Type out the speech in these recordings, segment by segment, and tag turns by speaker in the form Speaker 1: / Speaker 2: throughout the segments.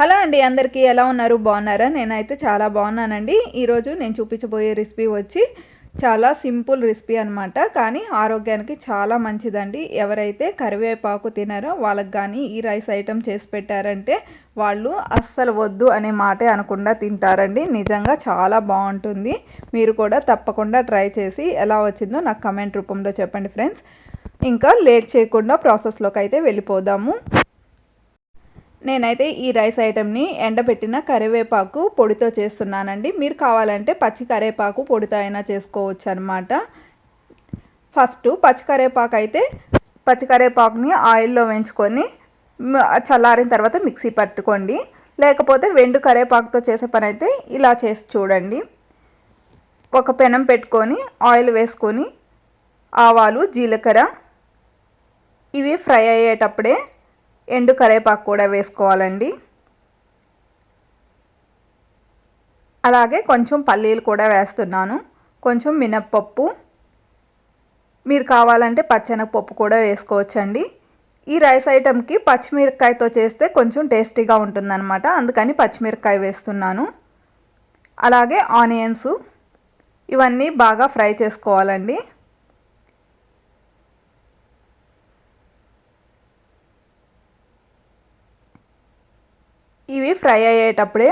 Speaker 1: hello అండి అందరికీ ఎలా ఉన్నారు బాగున్నారా నేనైతే చాలా బాగున్నానండి ఈరోజు నేను చూపించబోయే రెసిపీ వచ్చి చాలా సింపుల్ రెసిపీ అనమాట కానీ ఆరోగ్యానికి చాలా మంచిదండి ఎవరైతే కరివేపాకు తినారో వాళ్ళకి కానీ ఈ రైస్ ఐటెం చేసి పెట్టారంటే వాళ్ళు అస్సలు వద్దు అనే మాటే అనకుండా తింటారండి నిజంగా చాలా బాగుంటుంది మీరు కూడా తప్పకుండా ట్రై చేసి ఎలా వచ్చిందో నాకు కమెంట్ రూపంలో చెప్పండి ఫ్రెండ్స్ ఇంకా లేట్ చేయకుండా ప్రాసెస్లోకి అయితే వెళ్ళిపోదాము నేనైతే ఈ రైస్ ఐటెంని ఎండబెట్టిన కరివేపాకు పొడితో చేస్తున్నానండి మీరు కావాలంటే పచ్చి కరివేపాకు పొడితో అయినా చేసుకోవచ్చు అనమాట ఫస్ట్ పచ్చి కరివేపాకు అయితే పచ్చి కరివేపాకుని ఆయిల్లో వేయించుకొని చల్లారిన తర్వాత మిక్సీ పట్టుకోండి లేకపోతే వెండు కరివేపాకుతో చేసే పని అయితే ఇలా చేసి చూడండి ఒక పెనం పెట్టుకొని ఆయిల్ వేసుకొని ఆవాలు జీలకర్ర ఇవి ఫ్రై అయ్యేటప్పుడే ఎండు కరేపాకు కూడా వేసుకోవాలండి అలాగే కొంచెం పల్లీలు కూడా వేస్తున్నాను కొంచెం మినప్పప్పు మీరు కావాలంటే పప్పు కూడా వేసుకోవచ్చండి ఈ రైస్ ఐటెంకి పచ్చిమిరపకాయతో చేస్తే కొంచెం టేస్టీగా ఉంటుందన్నమాట అందుకని పచ్చిమిరపకాయ వేస్తున్నాను అలాగే ఆనియన్స్ ఇవన్నీ బాగా ఫ్రై చేసుకోవాలండి ఇవి ఫ్రై అయ్యేటప్పుడే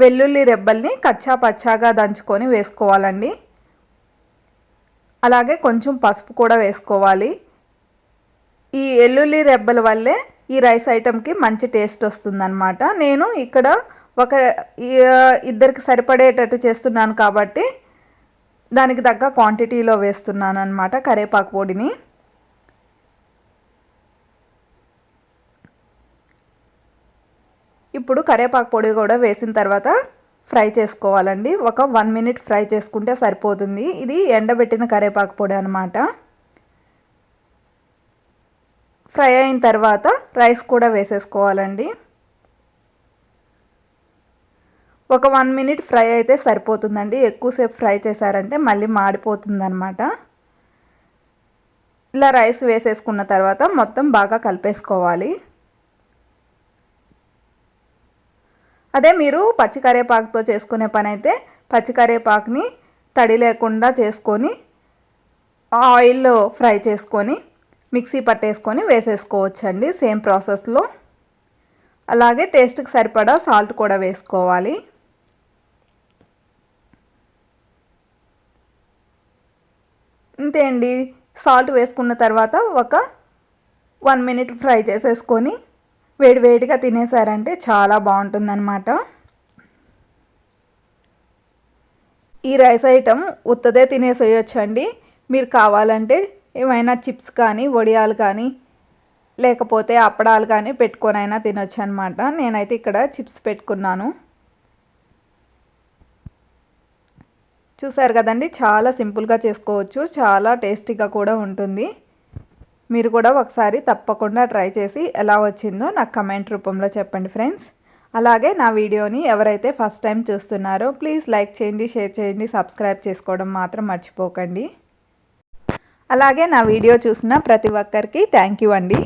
Speaker 1: వెల్లుల్లి రెబ్బల్ని కచ్చా పచ్చాగా దంచుకొని వేసుకోవాలండి అలాగే కొంచెం పసుపు కూడా వేసుకోవాలి ఈ వెల్లుల్లి రెబ్బల వల్లే ఈ రైస్ ఐటెంకి మంచి టేస్ట్ వస్తుందన్నమాట నేను ఇక్కడ ఒక ఇద్దరికి సరిపడేటట్టు చేస్తున్నాను కాబట్టి దానికి తగ్గ క్వాంటిటీలో వేస్తున్నాను అనమాట కరేపాకు పొడిని ఇప్పుడు కరేపాకు పొడి కూడా వేసిన తర్వాత ఫ్రై చేసుకోవాలండి ఒక వన్ మినిట్ ఫ్రై చేసుకుంటే సరిపోతుంది ఇది ఎండబెట్టిన కరివేపాకు పొడి అనమాట ఫ్రై అయిన తర్వాత రైస్ కూడా వేసేసుకోవాలండి ఒక వన్ మినిట్ ఫ్రై అయితే సరిపోతుందండి ఎక్కువసేపు ఫ్రై చేశారంటే మళ్ళీ మాడిపోతుందనమాట ఇలా రైస్ వేసేసుకున్న తర్వాత మొత్తం బాగా కలిపేసుకోవాలి అదే మీరు పచ్చి కరివేపాకుతో చేసుకునే పని అయితే పచ్చి తడి లేకుండా చేసుకొని ఆయిల్లో ఫ్రై చేసుకొని మిక్సీ పట్టేసుకొని వేసేసుకోవచ్చండి సేమ్ ప్రాసెస్లో అలాగే టేస్ట్కి సరిపడా సాల్ట్ కూడా వేసుకోవాలి అంతే అండి సాల్ట్ వేసుకున్న తర్వాత ఒక వన్ మినిట్ ఫ్రై చేసేసుకొని వేడివేడిగా తినేసారంటే చాలా బాగుంటుందన్నమాట ఈ రైస్ ఐటమ్ ఉత్తదే తినేసేయొచ్చండి మీరు కావాలంటే ఏమైనా చిప్స్ కానీ వడియాలు కానీ లేకపోతే అప్పడాలు కానీ అయినా తినొచ్చు అనమాట నేనైతే ఇక్కడ చిప్స్ పెట్టుకున్నాను చూసారు కదండి చాలా సింపుల్గా చేసుకోవచ్చు చాలా టేస్టీగా కూడా ఉంటుంది మీరు కూడా ఒకసారి తప్పకుండా ట్రై చేసి ఎలా వచ్చిందో నాకు కమెంట్ రూపంలో చెప్పండి ఫ్రెండ్స్ అలాగే నా వీడియోని ఎవరైతే ఫస్ట్ టైం చూస్తున్నారో ప్లీజ్ లైక్ చేయండి షేర్ చేయండి సబ్స్క్రైబ్ చేసుకోవడం మాత్రం మర్చిపోకండి అలాగే నా వీడియో చూసిన ప్రతి ఒక్కరికి థ్యాంక్ యూ అండి